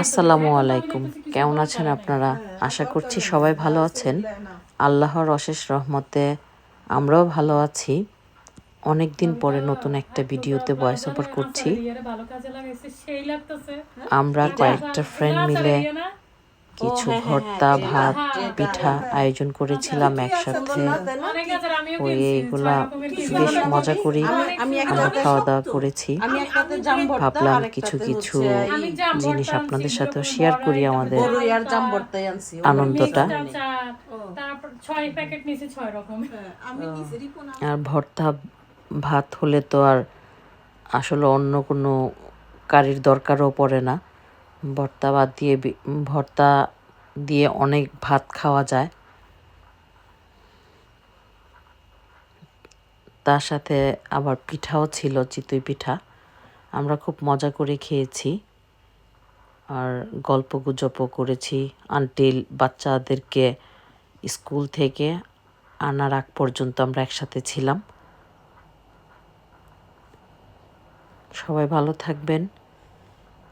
আসসালামু আলাইকুম। কেমন আছেন আপনারা? আশা করছি সবাই ভালো আছেন। আল্লাহর অশেষ রহমতে আমরাও ভালো আছি। অনেক দিন পরে নতুন একটা ভিডিওতে ভয়েস ওভার করছি। আমরা কয়েকটা ফ্রেন্ড মিলে কিছু ভর্তা ভাত পিঠা আয়োজন করেছিলাম একসাথে। ওই এগুলা বেশ মজা করি। আমরা খাওয়া দাওয়া করেছি। আমি একটাতে জাম ভর্তা ভাবলাম কিছু কিছু জিনিস আপনাদের সাথেও শেয়ার করি আমাদের আনন্দটা। তারপর ছয় প্যাকেট নিয়েছে ছয় রকম আমি নিচে রিপন আর ভর্তা ভাত হলে তো আর আসলে অন্য কোনো কারির দরকারও পড়ে না। ভর্তা ভাত দিয়ে ভর্তা দিয়ে অনেক ভাত খাওয়া যায়। তার সাথে আবার পিঠাও ছিল, চিতই পিঠা। আমরা খুব মজা করে খেয়েছি। আর গল্প গুজবও করেছি। আনটিল বাচ্চাদেরকে স্কুল থেকে আনার আগ পর্যন্ত আমরা একসাথে ছিলাম। সবাই ভালো থাকবেন।